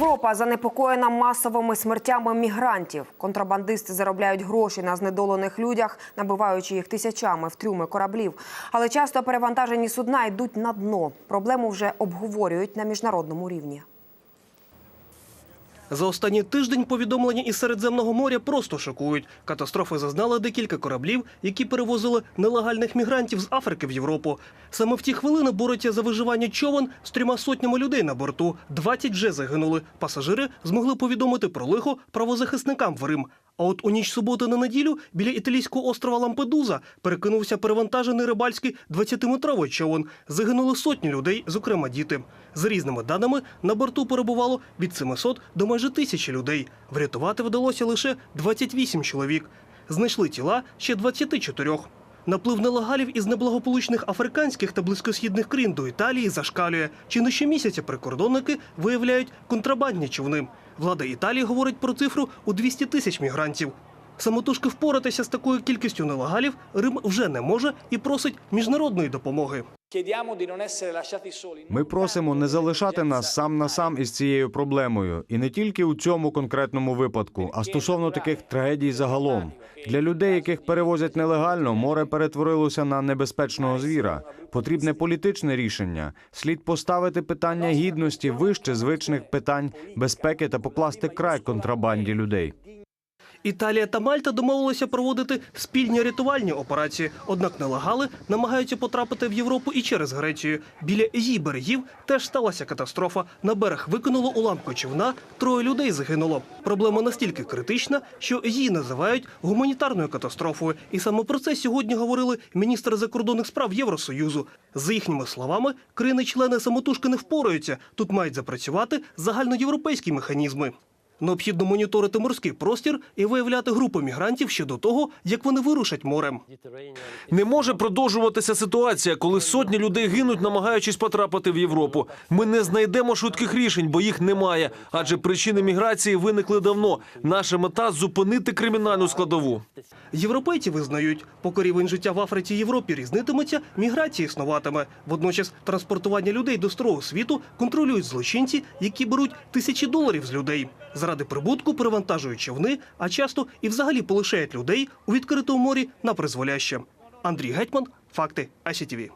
Європа занепокоєна масовими смертями мігрантів. Контрабандисти заробляють гроші на знедолених людях, набиваючи їх тисячами в трюми кораблів. Але часто перевантажені судна йдуть на дно. Проблему вже обговорюють на міжнародному рівні. За останній тиждень повідомлення із Середземного моря просто шокують. Катастрофи зазнали декілька кораблів, які перевозили нелегальних мігрантів з Африки в Європу. Саме в ті хвилини бореться за виживання човен з трьома сотнями людей на борту. 20 вже загинули. Пасажири змогли повідомити про лихо правозахисникам в Рим. А от у ніч суботи на неділю біля італійського острова Лампедуза перекинувся перевантажений рибальський 20-метровий човен. Загинули сотні людей, зокрема діти. За різними даними, на борту перебувало від 700 до майже тисячі людей. Врятувати вдалося лише 28 чоловік. Знайшли тіла ще 24. Наплив нелегалів із неблагополучних африканських та близькосхідних країн до Італії зашкалює. Чи не щомісяця прикордонники виявляють контрабандні човни. Влада Італії говорить про цифру у 200 тисяч мігрантів. Самотужки впоратися з такою кількістю нелегалів Рим вже не може і просить міжнародної допомоги. Ми просимо не залишати нас сам на сам із цією проблемою, і не тільки у цьому конкретному випадку, а стосовно таких трагедій загалом. Для людей, яких перевозять нелегально, море перетворилося на небезпечного звіра. Потрібне політичне рішення. Слід поставити питання гідності вище звичних питань безпеки та покласти край контрабанді людей. Італія та Мальта домовилися проводити спільні рятувальні операції. Однак нелегали намагаються потрапити в Європу і через Грецію. Біля її берегів теж сталася катастрофа. На берег викинуло уламку човна, троє людей загинуло. Проблема настільки критична, що її називають гуманітарною катастрофою. І саме про це сьогодні говорили міністри закордонних справ Євросоюзу. За їхніми словами, країни-члени самотужки не впораються. Тут мають запрацювати загальноєвропейські механізми. Необхідно моніторити морський простір і виявляти групи мігрантів ще до того, як вони вирушать морем. Не може продовжуватися ситуація, коли сотні людей гинуть, намагаючись потрапити в Європу. Ми не знайдемо швидких рішень, бо їх немає. Адже причини міграції виникли давно. Наша мета зупинити кримінальну складову. Європейці визнають, поки рівень життя в Африці і Європі різнитиметься, міграція існуватиме. Водночас транспортування людей до старого світу контролюють злочинці, які беруть тисячі доларів з людей. Заради прибутку перевантажують човни, а часто і взагалі полишають людей у відкритому морі на призволяще. Андрій Гетьман, факти АСІТІВІ.